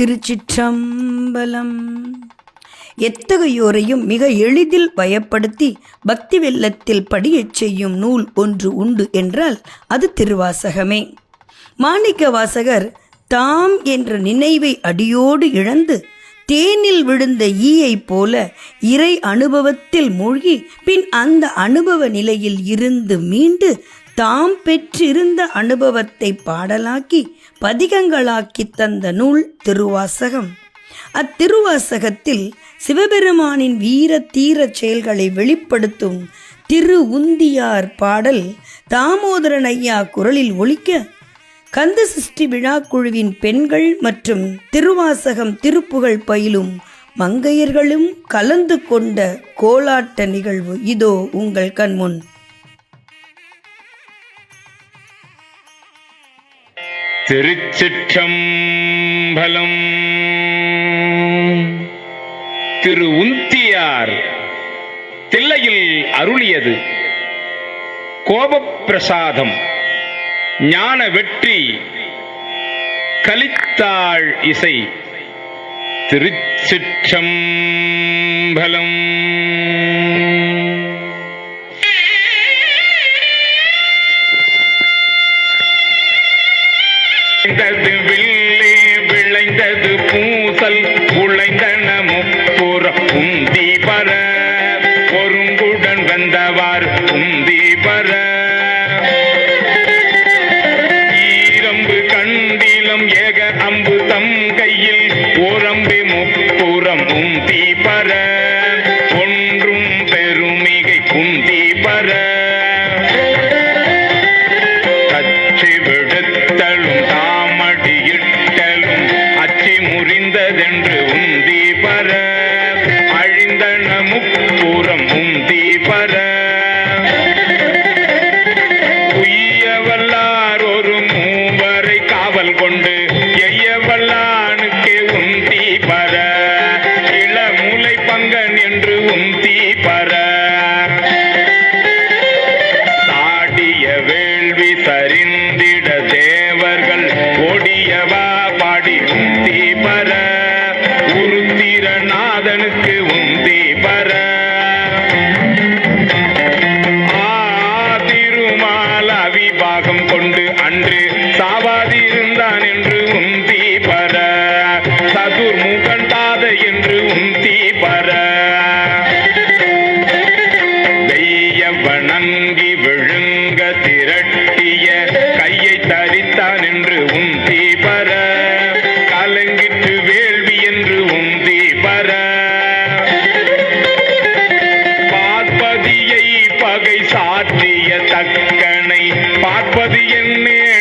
திருச்சிற்றம்பலம். எத்தகையோரையும் மிக எளிதில் பயப்படுத்தி பக்தி வெள்ளத்தில் படியச் செய்யும் நூல் ஒன்று உண்டு என்றால் அது திருவாசகமே. மாணிக்க வாசகர் தாம் என்ற நினைவை அடியோடு இழந்து தேனில் விழுந்த ஈயைப் போல இறை அனுபவத்தில் மூழ்கி பின் அந்த அனுபவ நிலையில் இருந்து மீண்டு தாம் பெற்றிருந்த அனுபவத்தை பாடலாக்கி பதிகங்களாக்கி தந்த நூல் திருவாசகம். அத்திருவாசகத்தில் சிவபெருமானின் வீர தீர செயல்களை வெளிப்படுத்தும் திரு உந்தியார் பாடல் தாமோதரன் ஐயா குரலில் ஒழிக்க கந்த சிருஷ்டி விழாக்குழுவின் பெண்கள் மற்றும் திருவாசகம் திருப்புகழ் பயிலும் மங்கையர்களும் கலந்து கொண்ட கோலாட்ட நிகழ்வு இதோ உங்கள் கண்முன். திருச்சிற்றம்பலம். திரு உந்தியார் தில்லையில் அருளியது கோபப்பிரசாதம் ஞான வெற்றி கலித்தாள் இசை. திருச்சிற்றம்பலம். விளைந்தது வில்லே விளைந்தது பூசல் உழைந்தன முப்புற உந்தி பர. பொருங்குடன் வந்தவார் உந்தி பர. ஈரம்பு கண்டிலம் ஏக அம்பு தம் கையில் ஓரம்பு முப்புறம் உந்தி பர. ஒன்றும் பெருமிகை குந்தி பர. கச்சி விடுத்தலும் தாமடியிட்டலும் சென்று உந்தி பர அழிந்தன முப்புறம் உந்தி பர. உய்யவல்லார் ஒரு மூவரை காவல் கொண்டு சாவாதி இருந்தான் என்று உந்தி பர. சதுர்முகன் தாதை என்று உந்தி பர. வெய்ய வணங்கி விழுங்க திரட்டிய கையை தரித்தான் என்று உந்தி பர. கலங்கிட்டு வேள்வி என்று உந்தி பர. பார்ப்பதியை பகை சாற்றிய தக்கனை பார்ப்பது என்னேடி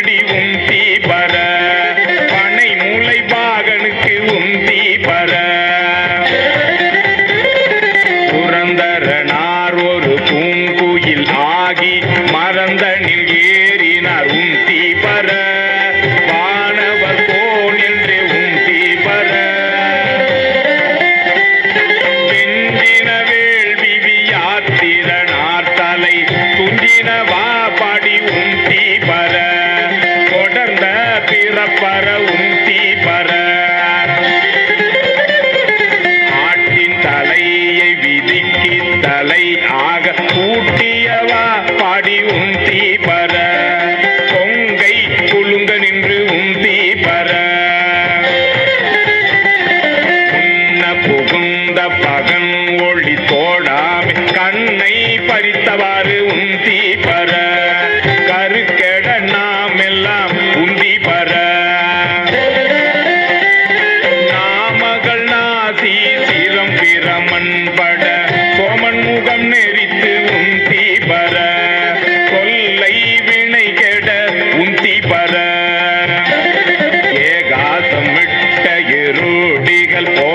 விதிக்கி தலை ஆக கூட்டியவா? பாடி உந்தி பர. கொங்கை குலுங்க நின்று உந்தி பர. உண்ண புகுந்த பகன் ஒளி தோடாமே கண்ணை பறித்தவாறு உந்தி பர. el